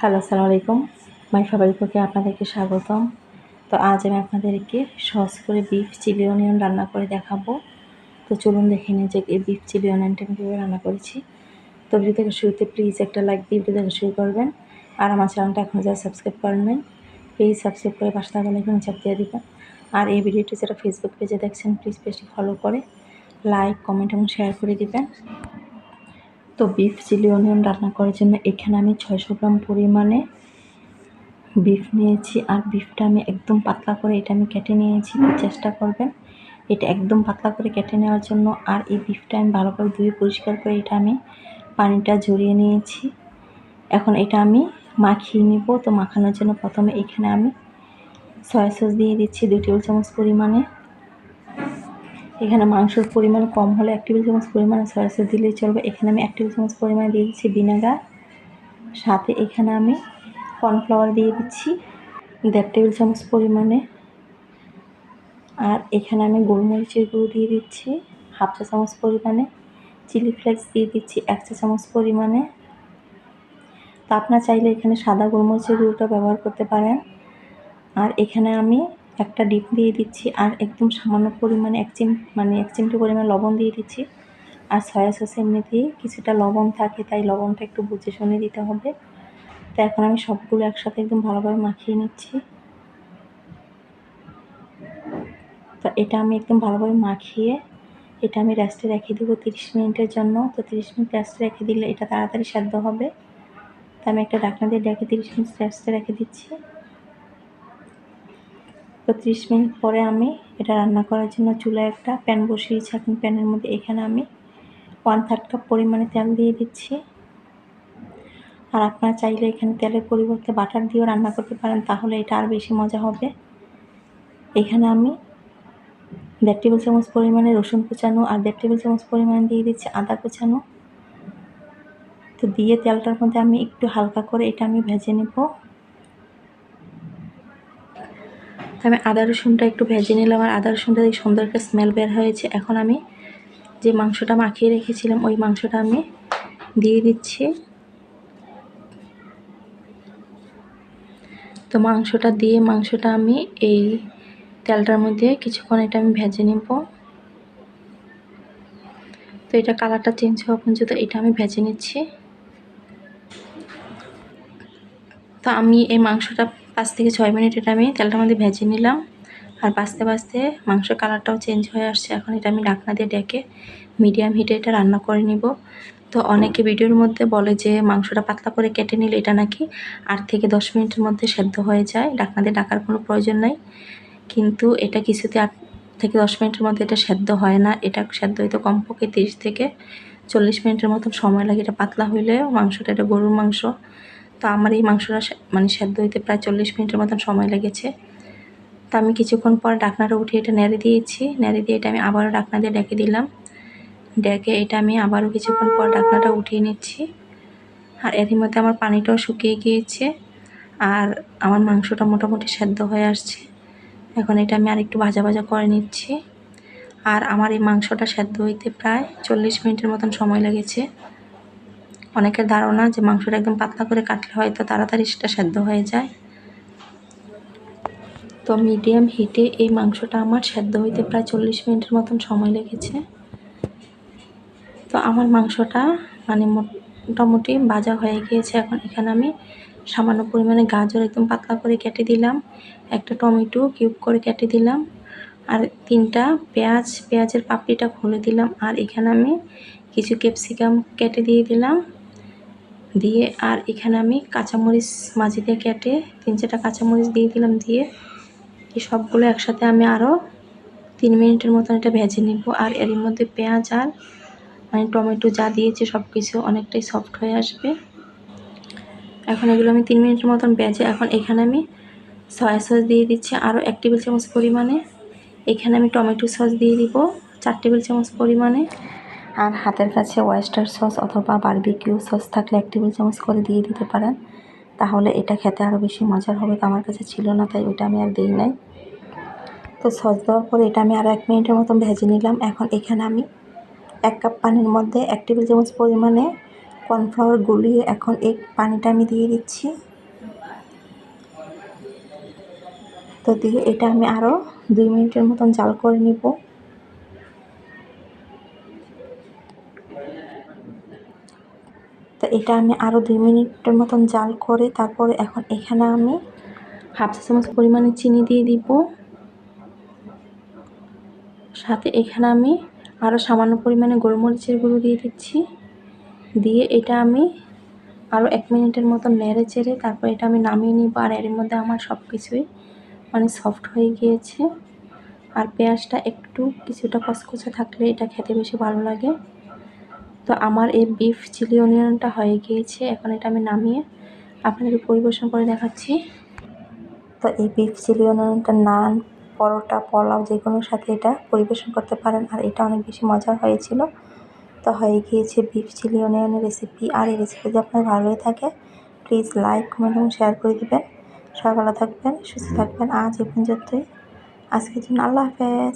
Hello, আসসালামু আলাইকুম। My favourite কুকে আপনাদেরকে স্বাগতম। তো আজ আমি আপনাদেরকে সহজ করে বিফ চিলি অনিয়ন রান্না করে দেখাবো। তো চলুন দেখে নিই যে এই বিফ চিলি অনিয়নটা আমি কীভাবে রান্না করেছি। তো ভিডিও থেকে শুরুতে প্লিজ একটা লাইক দিয়ে ভিডিও থেকে শুরু করবেন। আর আমার চ্যানেলটা এখনও যারা সাবস্ক্রাইব করেন নাই প্লিজ সাবস্ক্রাইব করে পাশে থাকা লাইকন চাপ দিয়ে দেবেন। আর এই ভিডিওটি যেটা ফেসবুক পেজে দেখছেন প্লিজ পেজটি ফলো করে লাইক কমেন্ট এবং শেয়ার করে দিবেন। তো বিফ চিলি অনিয়ন রান্না করার জন্য এখানে আমি ছয়শো গ্রাম পরিমাণে বিফ নিয়েছি। আর বিফটা আমি একদম পাতলা করে এটা আমি কেটে নিয়েছি চেষ্টা করবেন? এটা একদম পাতলা করে কেটে নেওয়ার জন্য। আর এই বিফটা আমি ভালো করে ধুয়ে পরিষ্কার করে এটা আমি পানিটা ঝরিয়ে নিয়েছি। এখন এটা আমি মাখিয়ে নিব। তো মাখানোর জন্য প্রথমে এখানে আমি সয়া সস দিয়ে দিচ্ছি, দুই টেবিল চামচ পরিমাণে। এখানে মাংসের পরিমাণ কম হলে এক টেবিল চামচ পরিমাণে সয়া সস দিলেই চলবে। এখানে আমি এক টেবিল চামচ পরিমাণে দিয়ে দিচ্ছি ভিনেগার। সাথে এখানে আমি কর্নফ্লাওয়ার দিয়ে দিচ্ছি দেড় টেবিল চামচ পরিমাণে। আর এখানে আমি গোলমরিচের গুঁড়ো দিয়ে দিচ্ছি হাফ চা চামচ পরিমাণে। চিলি ফ্লেক্স দিয়ে দিচ্ছি এক চা চামচ পরিমাণে। তো আপনার চাইলে এখানে সাদা গোলমরিচের গুঁড়োটা ব্যবহার করতে পারেন। আর এখানে আমি একটা ডিপ দিয়ে দিচ্ছি আর একদম সামান্য পরিমাণে এক চিম মানে এক চিমটি পরিমাণ লবণ দিয়ে দিচ্ছি। আর সয়া সস এমনিতেই কিছুটা লবণ থাকে, তাই লবণটা একটু বুঝে শুনে দিতে হবে। তো এখন আমি সবগুলো একসাথে একদম ভালোভাবে মাখিয়ে নিচ্ছি। তো এটা আমি একদম ভালোভাবে মাখিয়ে, এটা আমি রেস্টে রেখে দেবো তিরিশ মিনিটের জন্য। তো তিরিশ মিনিট রেস্টে রেখে দিলে এটা তাড়াতাড়ি সেদ্ধ হবে। তো আমি একটা ডাকনা দিয়ে ডেকে তিরিশ মিনিট রেস্টে রেখে দিচ্ছি। তো ত্রিশ মিনিট পরে আমি এটা রান্না করার জন্য চুলায় একটা প্যান বসিয়েছি। এখন প্যানের মধ্যে এখানে আমি ওয়ান থার্ড কাপ পরিমাণে তেল দিয়ে দিচ্ছি। আর আপনারা চাইলে এখানে তেলের পরিবর্তে বাটার দিয়েও রান্না করতে পারেন, তাহলে এটা আর বেশি মজা হবে। এখানে আমি দেড় টেবিল চামচ পরিমাণে রসুন কুচানো আর দেড় টেবিল চামচ পরিমাণে দিয়ে দিচ্ছি আদা কুচানো। তো দিয়ে তেলটার মধ্যে আমি একটু হালকা করে এটা আমি ভেজে নেব। আমি আদা রসুনটা একটু ভেজে নিলাম আর আদা রসুনটা দিয়ে সুন্দর একটা স্মেল বের হয়েছে, এখন আমি যে মাংসটা মাখিয়ে রেখেছিলাম, ওই মাংসটা আমি দিয়ে দিচ্ছি। তো মাংসটা দিয়ে মাংসটা আমি এই তেলটার মধ্যে কিছুক্ষণ এটা আমি ভেজে নেব। তো এটা কালারটা চেঞ্জ হওয়া পর্যন্ত এটা আমি ভেজে নিচ্ছি। তো আমি এই মাংসটা পাঁচ থেকে ছয় মিনিট এটা আমি তেলটার মধ্যে ভেজে নিলাম। আর বাঁচতে বাঁচতে মাংসের কালারটাও চেঞ্জ হয়ে আসছে। এখন এটা আমি ঢাকনা দিয়ে ডেকে মিডিয়াম হিটে এটা রান্না করে নিব। তো অনেকে ভিডিওর মধ্যে বলে যে মাংসটা পাতলা করে কেটে নিলে এটা নাকি আট থেকে দশ মিনিটের মধ্যে সেদ্ধ হয়ে যায়। ঢাকনা দিয়ে ডাকার কোনো প্রয়োজন নাই। কিন্তু এটা কিছুতে আট থেকে দশ মিনিটের মধ্যে এটা সেদ্ধ হয় না। এটা সেদ্ধ হইতে কমপক্ষে তিরিশ থেকে চল্লিশ মিনিটের মতন সময় লাগে। এটা পাতলা হইলে মাংসটা, এটা গরুর মাংস। তো আমার এই মাংসটা মানে সেদ্ধ হইতে প্রায় চল্লিশ মিনিটের মতন সময় লেগেছে। তো আমি কিছুক্ষণ পর ডাকনাটা উঠিয়ে এটা নেড়ে দিয়েছি। নেড়ে দিয়ে এটা আমি আবারও ডাকনা দিয়ে ডেকে দিলাম। ডেকে এটা আমি আবারও কিছুক্ষণ পর ডাকনাটা উঠিয়ে নিচ্ছি। আর এরই মধ্যে আমার পানিটাও শুকিয়ে গিয়েছে। আর আমার মাংসটা মোটামুটি সেদ্ধ হয়ে আসছে। এখন এটা আমি আর একটু ভাজা ভাজা করে নিচ্ছি। আর আমার এই মাংসটা সেদ্ধ হইতে প্রায় চল্লিশ মিনিটের মতন সময় লেগেছে। অনেকের ধারণা যে মাংসটা একদম পাতলা করে কাটলে হয়তো তাড়াতাড়ি সেটা সেদ্ধ হয়ে যায়। তো মিডিয়াম হিটে এই মাংসটা আমার সেদ্ধ হইতে প্রায় চল্লিশ মিনিটের মতন সময় লেগেছে। তো আমার মাংসটা মানে মোটামুটি ভাজা হয়ে গিয়েছে। এখন এখানে আমি সামান্য পরিমাণে গাজর একদম পাতলা করে কেটে দিলাম। একটা টমেটো কিউব করে কেটে দিলাম। আর তিনটা পেঁয়াজ, পেঁয়াজের পাপড়িটা খুলে দিলাম। আর এখানে আমি কিছু ক্যাপসিকাম কেটে দিয়ে দিলাম। দিয়ে আর এখানে আমি কাঁচামরিচ মাঝি দিয়ে কেটে তিন চারটা কাঁচামরিচ দিয়ে দিলাম দিয়ে এই সবগুলো একসাথে আমি আরও তিন মিনিটের মতন এটা ভেজে নিব। আর এর মধ্যে পেঁয়াজ আর মানে টমেটো যা দিয়েছে সব কিছু অনেকটাই সফট হয়ে আসবে। এখন এগুলো আমি তিন মিনিটের মতন ভেজে এখন এখানে আমি সয়া সস দিয়ে দিচ্ছি আরও এক টেবিল চামচ পরিমাণে। এখানে আমি টমেটো সস দিয়ে দিব চার টেবিল চামচ পরিমাণে। আর হাতের কাছে ওয়েস্টার সস অথবা বারবিকিউ সস থাকলে এক টেবিল চামচ করে দিয়ে দিতে পারেন। তাহলে এটা খেতে আরও বেশি মজার হবে। তো আমার কাছে ছিল না, তাই ওইটা আমি আর দিই নাই। তো সস দেওয়ার পরে এটা আমি আর এক মিনিটের মতন ভেজে নিলাম। এখন এখানে আমি এক কাপ পানির মধ্যে এক টেবিল চামচ পরিমাণে কর্নফ্লাওয়ার গুলিয়ে এখন এই পানিটা আমি দিয়ে দিচ্ছি। তো দিয়ে এটা আমি আরও দুই মিনিটের মতন জাল করে নিব। তো এটা আমি আরও দুই মিনিটের মতন জাল করে তারপরে এখন এখানে আমি হাফ চা চামচ পরিমাণে চিনি দিয়ে দিব। সাথে এখানে আমি আরও সামান্য পরিমাণে গোলমরিচের গুঁড়ো দিয়ে দিচ্ছি। দিয়ে এটা আমি আরও এক মিনিটের মতো নেড়ে চেড়ে তারপর এটা আমি নামিয়ে নিব আর এর মধ্যে আমার সব কিছুই মানে সফট হয়ে গিয়েছে। আর পেঁয়াজটা একটু কিছুটা কচকচে থাকলে এটা খেতে বেশি ভালো লাগে। তো আমার এই বিফ চিলি অনিয়নটা হয়ে গিয়েছে। এখন এটা আমি নামিয়ে আপনাদের পরিবেশন করে দেখাচ্ছি। তো এই বিফ চিলি অনিয়নটা নান, পরোটা, পোলাও, যে কোনো সাথে এটা পরিবেশন করতে পারেন। আর এটা অনেক বেশি মজার হয়েছিল। তো হয়ে গিয়েছে বিফ চিলি অনিয়নের রেসিপি আর এই রেসিপি যদি আপনার ভালো হয়ে থাকে প্লিজ লাইক কমেন্ট এবং শেয়ার করে দেবেন। সবাই ভালো থাকবেন, সুস্থ থাকবেন। আজ এই পর্যন্তই। আজকের জন্য আল্লাহ হাফেজ।